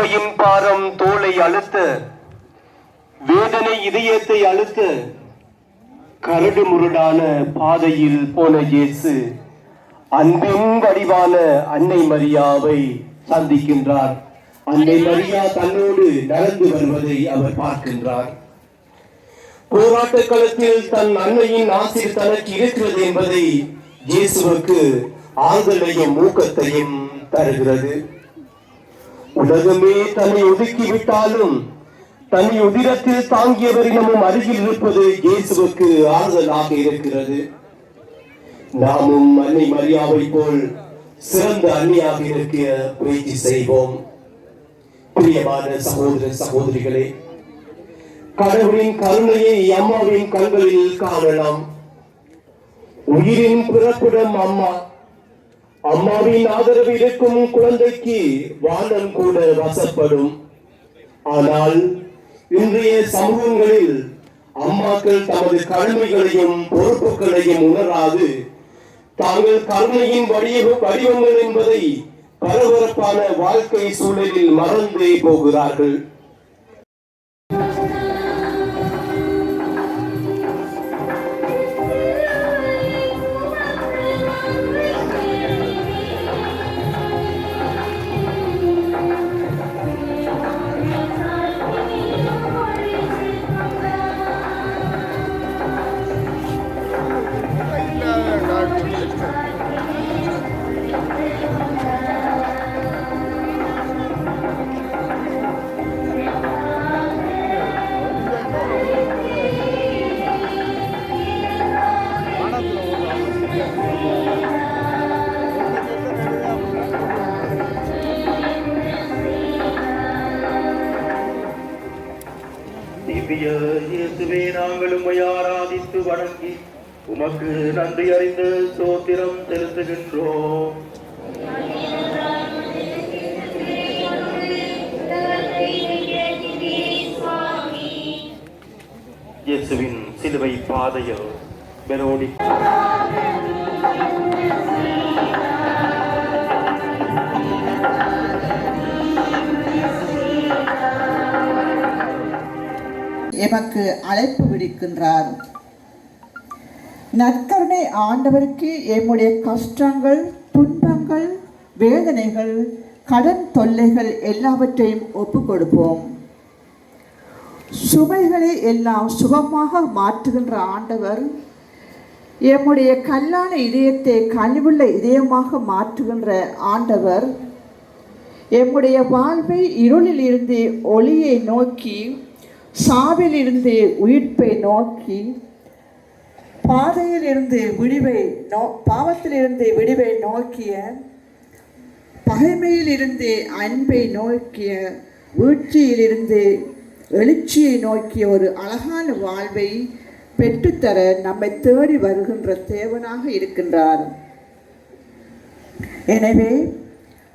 சிலுவையின் பாரம் தோலை அழுத்த வேதனை இதயத்தை அழுத்த கரடு முரடான பாதையில் போன இயேசு அன்பின் வடிவான அன்னை மரியாவை சந்திக்கின்றார். அன்னை மரியா தன்னோடு நடந்து வருவதை அவர் பார்க்கின்றார். போராட்ட களத்தில் தன் அன்னையின் ஆசிர் தனக்கு இருக்கிறது என்பதை இயேசுவுக்கு ஆறுதலையும் ஊக்கத்தையும் தருகிறது. உலகமே தன்னை ஒதுக்கி விட்டாலும் தன்னை உதிரத்தில் தாங்கியவரிடமும் அருகில் இருப்பது இயேசுவுக்கு ஆறுதலாக இருக்கிறது. நாமும் அன்னை மரியாவை போல் சிறந்த அன்னையாக இருக்க முயற்சி செய்வோம். பிரியமான சகோதர சகோதரிகளே கடவுளின் கருணையை அம்மாவின் கண்களில் காணலாம். உயிரின் பிறப்பிடம் அம்மா அம்மாவின் ஆதரவு இருக்கும் குழந்தைக்கு வானம் கூட வசப்படும். ஆனால் இன்றைய சமூகங்களில் அம்மாக்கள் தமது கடமைகளையும் பொறுப்புகளையும் உணராது. தாங்கள் கருணையின் வடிவ வடிவங்கள் என்பதை பரபரப்பான வாழ்க்கை சூழலில் மறந்தே போகிறார்கள். இயேசுவே நாங்கள் உம்மை ஆராதித்து வணங்கி உமக்கு நன்றி அறிந்து சோத்திரம் செலுத்துகின்றோம். இயேசுவின் சிலுவை பாதையில் பெரோடி எமக்கு அழைப்பு விடுக்கின்றார். நற்கருணை ஆண்டவருக்கு எம்முடைய கஷ்டங்கள் துன்பங்கள் வேதனைகள் கடன் தொல்லைகள் எல்லாவற்றையும் ஒப்பு கொடுப்போம் சுமைகளை எல்லாம் சுகமாக மாற்றுகின்ற ஆண்டவர் எம்முடைய கல்லான இதயத்தை கனிவுள்ள இதயமாக மாற்றுகின்ற ஆண்டவர் எம்முடைய வாழ்வை இருளில் இருந்து ஒளியை நோக்கி சாவில் இருந்து உயிர்ப்பை நோக்கி பாதையில் இருந்து விடிவை நோ பாவத்திலிருந்து விடிவை நோக்கிய பகைமையில் இருந்து அன்பை நோக்கிய வீழ்ச்சியிலிருந்து எழுச்சியை நோக்கிய ஒரு அழகான வாழ்வை பெற்றுத்தர நம்மை தேடி வருகின்ற தேவனாக இருக்கின்றார். எனவே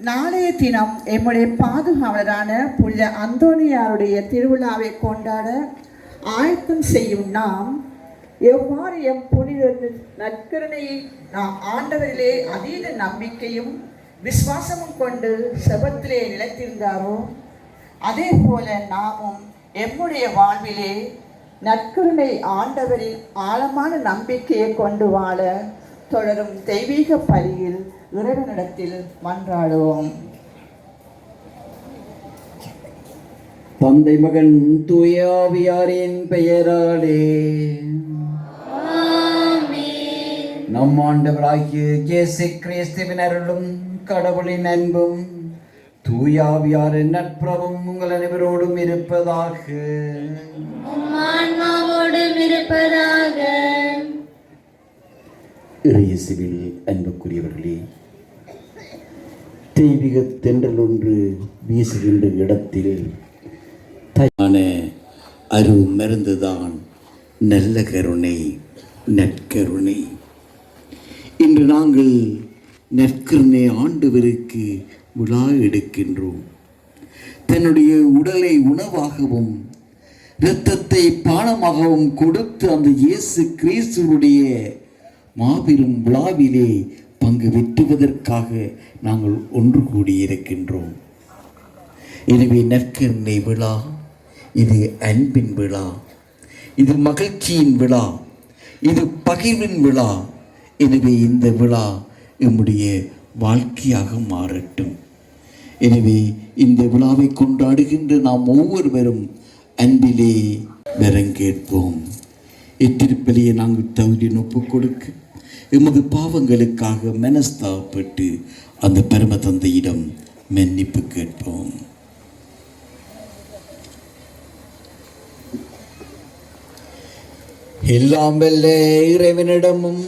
நாளைய தினம் எம்முடைய பாதுகாவலரான புனித அந்தோனியாருடைய திருவிழாவை கொண்டாட ஆயத்தம் செய்யும் நாம் எவ்வாறு எம் புனித நற்கருணையை நாம் ஆண்டவரிலே அதீத நம்பிக்கையும் விசுவாசமும் கொண்டு செபத்திலே நிலைத்திருந்தாரோ அதே போல நாமும் எம்முடைய வாழ்விலே நற்கருணை ஆண்டவரின் ஆழமான நம்பிக்கையை கொண்டு வாழ தொடரும் தெய்வீக பலியில் இறைவனிடத்தில் மன்றாடுவோம். தந்தை மகன் தூயாவியாரின் பெயராலே. நம் ஆண்டவராகிய இயேசு கிறிஸ்துவின் அருளும் கடவுளின் அன்பும் தூயாவியாரின் நட்புறவும் உங்கள் அனைவரோடும் இருப்பதாக. இருப்பதாக. இறையசுவில் அன்புக்குரியவர்களே தெய்வீக தென்றல் ஒன்று வீசுகின்ற இடத்தில் தயான அரு மருந்துதான் நல்ல கருணை நற்கருணை. இன்று நாங்கள் நற்கருணை ஆண்டவருக்கு விழா எடுக்கின்றோம். தன்னுடைய உடலை உணவாகவும் இரத்தத்தை பானமாகவும் கொடுத்து அந்த இயேசு கிறிஸ்துவுடைய மாபெரும் விழாவிலே பங்கு வெற்றுவதற்காக நாங்கள் ஒன்று கூடியிருக்கின்றோம். எனவே நற்கருணை விழா இது அன்பின் விழா இது மகிழ்ச்சியின் விழா இது பகிர்வின் விழா. எனவே இந்த விழா எம்முடைய வாழ்க்கையாக மாறட்டும். எனவே இந்த விழாவை கொண்டாடுகின்ற நாம் ஒவ்வொருவரும் அன்பிலே வரங்கேற்போம் இத்திருப்பலியை நாங்கள் தகுதி ஒப்புக் கொடுக்க எமது பாவங்களுக்காக மனஸ்தாபப்பட்டு அந்த பரம தந்தையிடம் மன்னிப்பு கேட்போம். எல்லாம் வெல்ல இறைவனிடமும்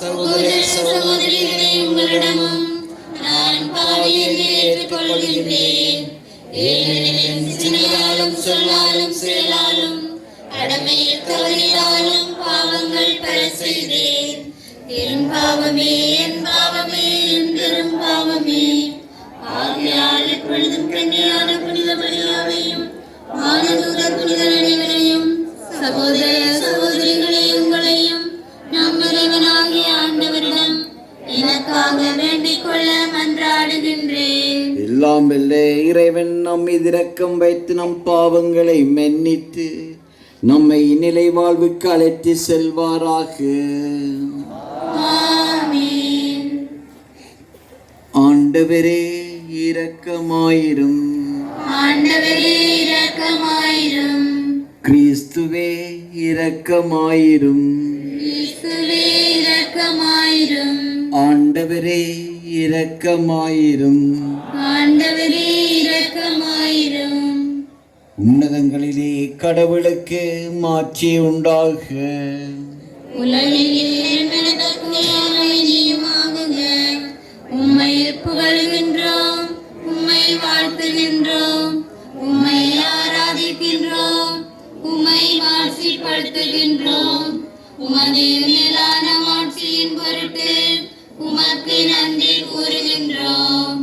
சகோதர சகோதரிகளே உங்களிடமும் நான் பாவியை ஏற்றுக்கொள்கின்றேன். ஏனெனில் சிந்தனையாலும் பாவமே என் பாவமே என் பெரும் பாவமே. ஆகையால் எப்பொழுதும் கன்னியான புனித மரியாதையும் மானதூதர் புனிதர் அனைவரையும் சகோதர சகோதரிகளே உங்களையும் நம் இறைவனாகிய ஆண்டவரிடம் எனக்காக வேண்டிக் கொள்ள மன்றாடுகின்றேன். எல்லாம் வெல்ல இறைவன் நம்மை இரக்கம் வைத்து நம் பாவங்களை மன்னித்து நம்மை நிலை வாழ்வுக்கு அழைத்து செல்வாராக ஆண்டவரே இரக்கமாயிரும். ஆண்டவரே இரக்கமாயிரும். கிறிஸ்துவே இரக்கமாயிரும். இயேசுவே இரக்கமாயிரும். ஆண்டவரே இரக்கமாயிரும். ஆண்டவரே இரக்கமாயிரும். உன்னதங்களிலே கடவுளுக்கு மாட்சி உண்டாக. உலகில் மாட்சிப்படுத்துகின்றோம் உமது மேலான மாட்சியின் பொருட்டு உமக்கு நன்றி கூறுகின்றோம்.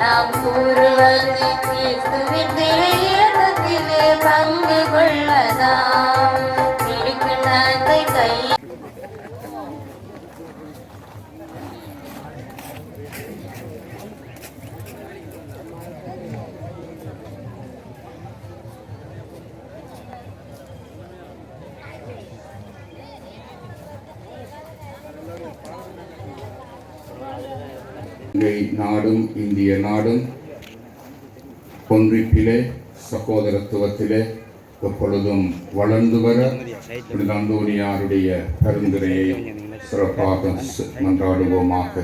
நாம் கூறுவது கிறிஸ்துவின் திரையில் இலங்கை நாடும் இந்திய நாடும் ஒன்றிப்பிலே சகோதரத்துவத்திலே எப்பொழுதும் வளர்ந்து வர நந்தோனியாருடைய பரிந்துரையை சிறப்பாக மன்றாடுவோமாக.